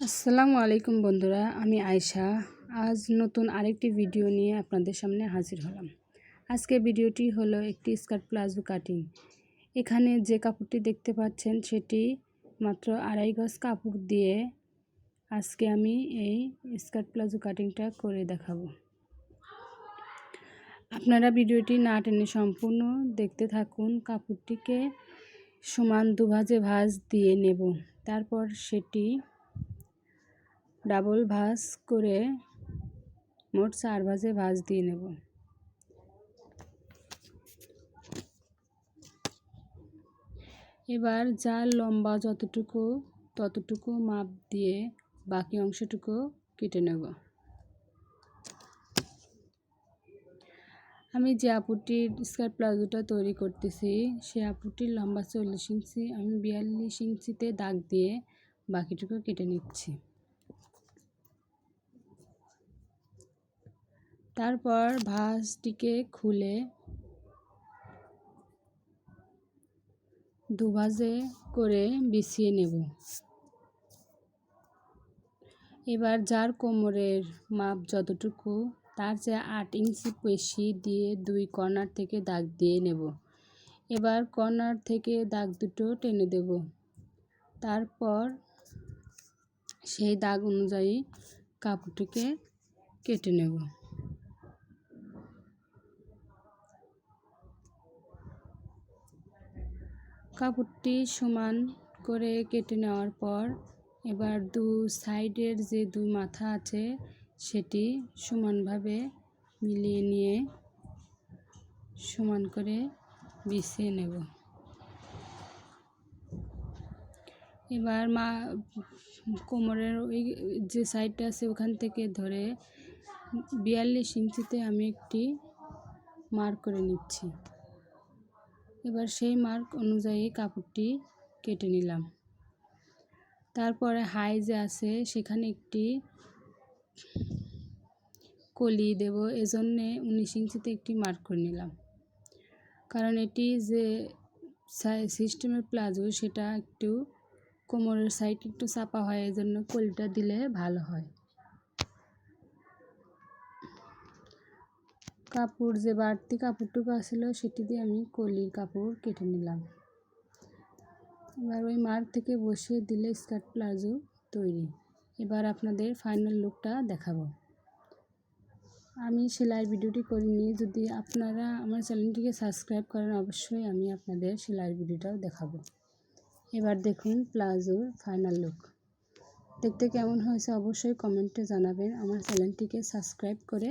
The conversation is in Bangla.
আসসালামু আলাইকুম বন্ধুরা, আমি আয়শা। আজ নতুন আরেকটি ভিডিও নিয়ে আপনাদের সামনে হাজির হলাম। আজকে ভিডিওটি হলো একটি স্কার্ট প্লাজো কাটিং। এখানে যে কাপড়টি দেখতে পাচ্ছেন সেটি মাত্র আড়াই গজ কাপড় দিয়ে আজকে আমি এই স্কার্ট প্লাজো কাটিংটা করে দেখাবো। আপনারা ভিডিওটি না টেনে সম্পূর্ণ দেখতে থাকুন, কাপড়টিকে সমান দুভাজে ভাজ দিয়ে নেব। তারপর সেটি ডাবল ভাঁজ করে মোট চার ভাজে ভাঁজ দিয়ে নেব। এবার যার লম্বা যতটুকু, ততটুকু মাপ দিয়ে বাকি অংশটুকু কেটে নেব। আমি যে আপুটির স্কার্ট প্লাজোটা তৈরি করতেছি, সে আপুটির লম্বা চল্লিশ ইঞ্চি, আমি বিয়াল্লিশ ইঞ্চিতে দাগ দিয়ে বাকিটুকু কেটে নিচ্ছি। তারপর ভাঁজটিকে খুলে দুভাজে করে বিছিয়ে নেব। এবার যার কোমরের মাপ যতটুকু, তার চেয়ে আট ইঞ্চি পেশি দিয়ে দুই কর্নার থেকে দাগ দিয়ে নেব। এবার কর্নার থেকে দাগ দুটো টেনে দেব। তারপর সেই দাগ অনুযায়ী কাপড়টিকে কেটে নেব। কাপড়টি সমান করে কেটে নেওয়ার পর এবার দু সাইডের যে দু মাথা আছে সেটি সমানভাবে মিলিয়ে নিয়ে সমান করে বিছিয়ে নেব। এবার মা কোমরের ওই যে সাইডটা আছে ওখান থেকে ধরে বিয়াল্লিশ ইঞ্চিতে আমি একটি মার্ক করে নিচ্ছি। এবার সেই মার্ক অনুযায়ী কাপড়টি কেটে নিলাম। তারপরে হাই যে আছে, সেখানে একটি কলি দেব। এজন্যে উনিশ ইঞ্চিতে একটি মার্ক করে নিলাম। কারণ এটি যে সিস্টেমের প্লাজো, সেটা একটু কোমরের সাইড একটু চাপা হয়, এজন্য কলিটা দিলে ভালো হয়। কাপড় যে বাড়তি কাপড়টুকু আসছিল সেটি দিয়ে আমি কলির কাপড় কেটে নিলাম। এবার ওই মার্ক থেকে বসিয়ে দিলে স্কার্ট প্লাজো তৈরি। এবার আপনাদের ফাইনাল লুকটা দেখাবো। আমি সেলাই ভিডিওটি করিনি। যদি আপনারা আমার চ্যানেলটিকে সাবস্ক্রাইব করেন, অবশ্যই আমি আপনাদের সেলাই ভিডিওটাও দেখাবো। এবার দেখুন প্লাজোর ফাইনাল লুক। দেখতে কেমন হয়েছে অবশ্যই কমেন্টে জানাবেন। আমার চ্যানেলটিকে সাবস্ক্রাইব করে